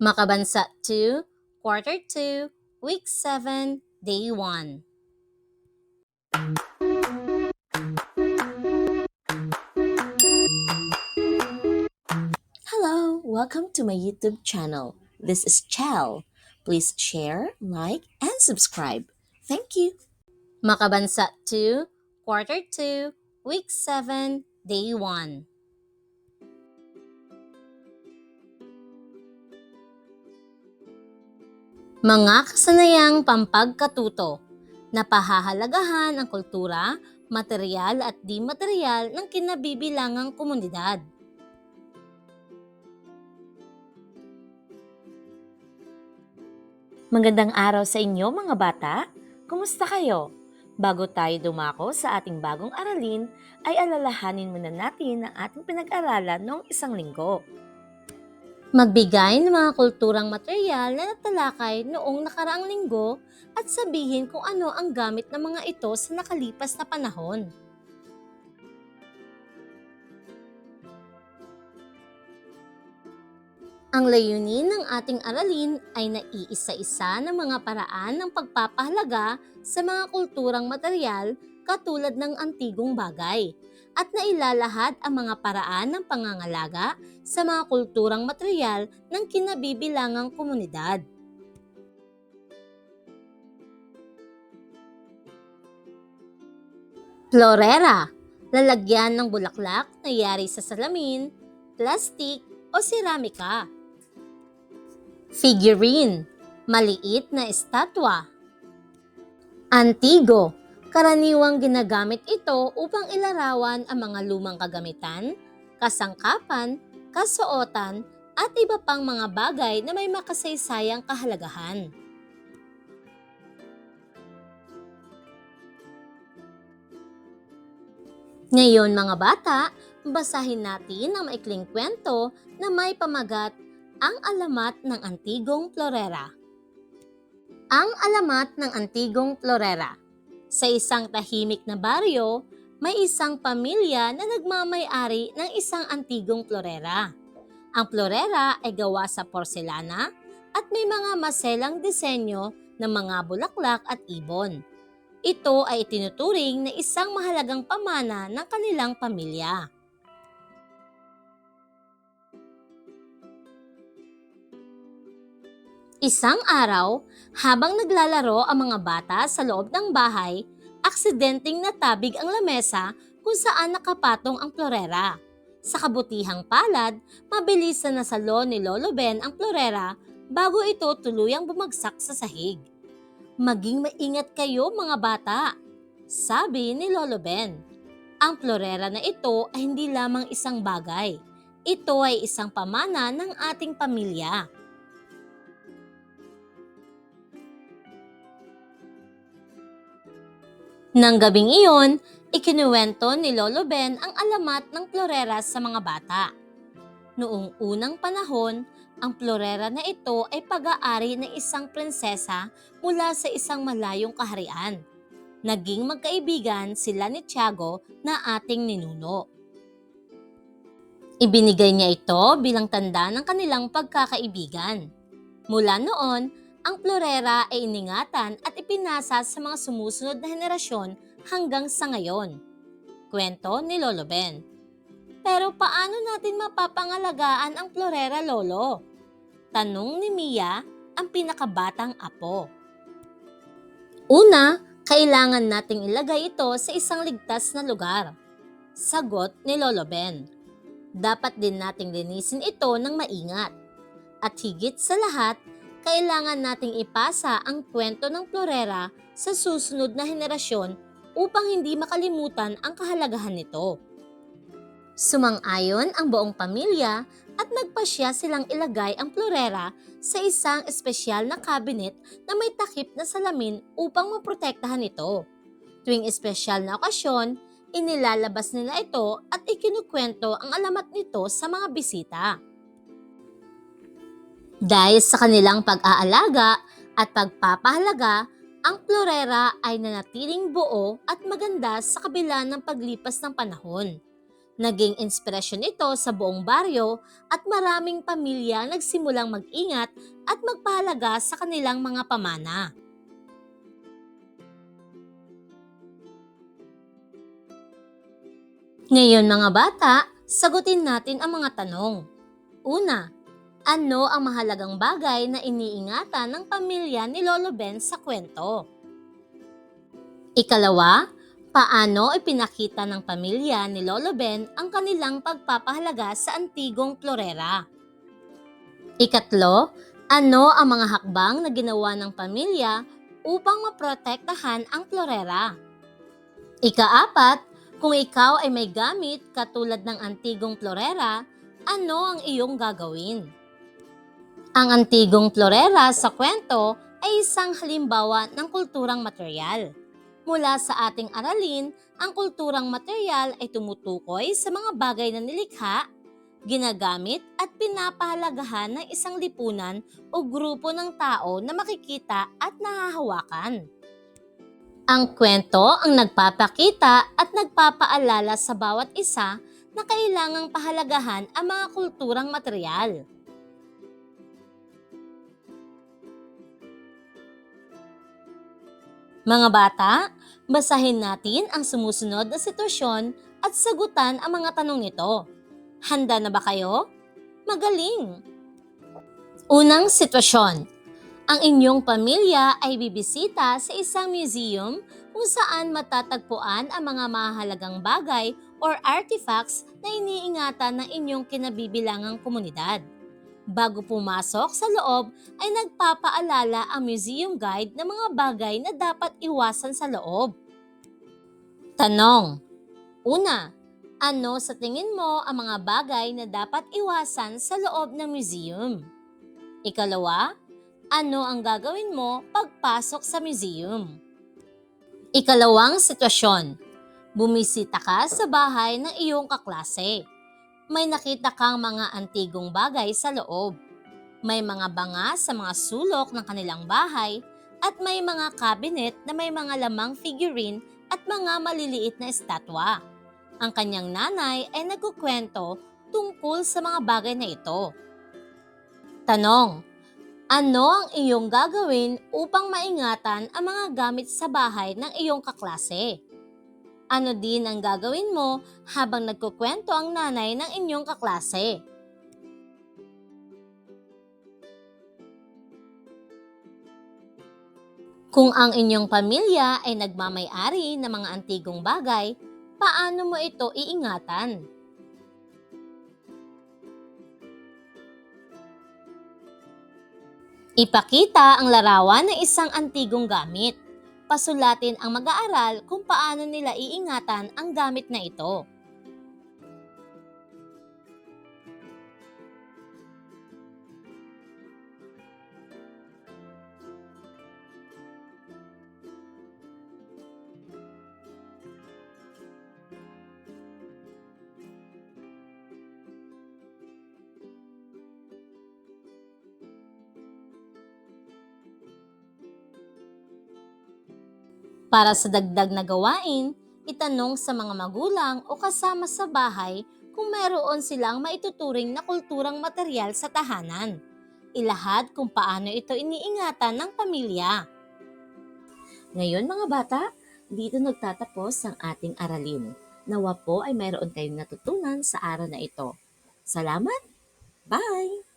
Makabansa 2, Quarter 2, Week 7, Day 1. Hello, welcome to my YouTube channel. This is Chel. Please share, like, and subscribe. Thank you. Makabansa 2, Quarter 2, Week 7, Day 1. Mga kasanayang pampagkatuto na pahahalagahan ang kultura, material at di material ng kinabibilangang komunidad. Magandang araw sa inyo mga bata. Kumusta kayo? Bago tayo dumako sa ating bagong aralin, ay alalahanin muna natin ang ating pinag-aralan noong isang linggo. Magbigay ng mga kulturang material na natalakay noong nakaraang linggo at sabihin kung ano ang gamit ng mga ito sa nakalipas na panahon. Ang layunin ng ating aralin ay naiisa-isa ng mga paraan ng pagpapahalaga sa mga kulturang material katulad ng antigong bagay at nailalahad ang mga paraan ng pangangalaga sa mga kulturang material ng kinabibilangang komunidad. Florera, lalagyan ng bulaklak na yari sa salamin, plastik o seramika. Figurine, maliit na estatwa. Antigo, karaniwang ginagamit ito upang ilarawan ang mga lumang kagamitan, kasangkapan, kasuotan, at iba pang mga bagay na may makasaysayang kahalagahan. Ngayon mga bata, basahin natin ang maikling kwento na may pamagat ang alamat ng Antigong Florera. Ang alamat ng Antigong Florera. Sa isang tahimik na baryo, may isang pamilya na nagmamay-ari ng isang antigong florera. Ang florera ay gawa sa porselana at may mga maselang disenyo ng mga bulaklak at ibon. Ito ay itinuturing na isang mahalagang pamana ng kanilang pamilya. Isang araw, habang naglalaro ang mga bata sa loob ng bahay, aksidenteng natabig ang lamesa kung saan nakapatong ang florera. Sa kabutihang palad, mabilis na nasalo ni Lolo Ben ang florera bago ito tuluyang bumagsak sa sahig. Maging maingat kayo mga bata, sabi ni Lolo Ben. Ang florera na ito ay hindi lamang isang bagay. Ito ay isang pamana ng ating pamilya. Nang gabing iyon, ikinuwento ni Lolo Ben ang alamat ng florera sa mga bata. Noong unang panahon, ang florera na ito ay pag-aari ng isang prinsesa mula sa isang malayong kaharian. Naging magkaibigan sila ni Tiago na ating ninuno. Ibinigay niya ito bilang tanda ng kanilang pagkakaibigan. Mula noon, ang florera ay iningatan at ipinasa sa mga sumusunod na henerasyon hanggang sa ngayon. Kwento ni Lolo Ben. Pero paano natin mapapangalagaan ang florera, Lolo? Tanong ni Mia, ang pinakabatang apo. Una, kailangan nating ilagay ito sa isang ligtas na lugar. Sagot ni Lolo Ben. Dapat din nating linisin ito ng maingat. At higit sa lahat, kailangan nating ipasa ang kwento ng Florera sa susunod na henerasyon upang hindi makalimutan ang kahalagahan nito. Sumang-ayon ang buong pamilya at nagpasya silang ilagay ang Florera sa isang espesyal na cabinet na may takip na salamin upang maprotektahan ito. Tuwing espesyal na okasyon, inilalabas nila ito at ikinukwento ang alamat nito sa mga bisita. Dahil sa kanilang pag-aalaga at pagpapahalaga, ang florera ay nanatiling buo at maganda sa kabila ng paglipas ng panahon. Naging inspirasyon ito sa buong baryo at maraming pamilya nagsimulang mag-ingat at magpahalaga sa kanilang mga pamana. Ngayon mga bata, sagutin natin ang mga tanong. Una, ano ang mahalagang bagay na iniingatan ng pamilya ni Lolo Ben sa kwento? Ikalawa, paano ipinakita ng pamilya ni Lolo Ben ang kanilang pagpapahalaga sa antigong Florera? Ikatlo, ano ang mga hakbang na ginawa ng pamilya upang maprotektahan ang Florera? Ikaapat, kung ikaw ay may gamit katulad ng antigong Florera, ano ang iyong gagawin? Ang antigong Florera sa kwento ay isang halimbawa ng kulturang material. Mula sa ating aralin, ang kulturang material ay tumutukoy sa mga bagay na nilikha, ginagamit at pinapahalagahan ng isang lipunan o grupo ng tao na makikita at nahahawakan. Ang kwento ang nagpapakita at nagpapaalala sa bawat isa na kailangang pahalagahan ang mga kulturang material. Mga bata, basahin natin ang sumusunod na sitwasyon at sagutan ang mga tanong nito. Handa na ba kayo? Magaling! Unang sitwasyon. Ang inyong pamilya ay bibisita sa isang museum kung saan matatagpuan ang mga mahalagang bagay or artifacts na iniingatan ng inyong kinabibilangang komunidad. Bago pumasok sa loob ay nagpapaalala ang museum guide ng mga bagay na dapat iwasan sa loob. Tanong. Una, ano sa tingin mo ang mga bagay na dapat iwasan sa loob ng museum? Ikalawa, ano ang gagawin mo pagpasok sa museum? Ikalawang sitwasyon. Bumisita ka sa bahay ng iyong kaklase. May nakita kang mga antigong bagay sa loob. May mga banga sa mga sulok ng kanilang bahay at may mga cabinet na may mga lamang figurine at mga maliliit na estatwa. Ang kanyang nanay ay nagkukwento tungkol sa mga bagay na ito. Tanong, ano ang iyong gagawin upang maingatan ang mga gamit sa bahay ng iyong kaklase? Ano din ang gagawin mo habang nagkukwento ang nanay ng inyong kaklase? Kung ang inyong pamilya ay nagmamay-ari ng mga antigong bagay, paano mo ito iingatan? Ipakita ang larawan ng isang antigong gamit. Pasulatin ang mag-aaral kung paano nila iingatan ang gamit na ito. Para sa dagdag na gawain, itanong sa mga magulang o kasama sa bahay kung mayroon silang maituturing na kulturang material sa tahanan. Ilahad kung paano ito iniingatan ng pamilya. Ngayon mga bata, dito nagtatapos ang ating aralin. Nawa po ay mayroon kayong natutunan sa araw na ito. Salamat! Bye!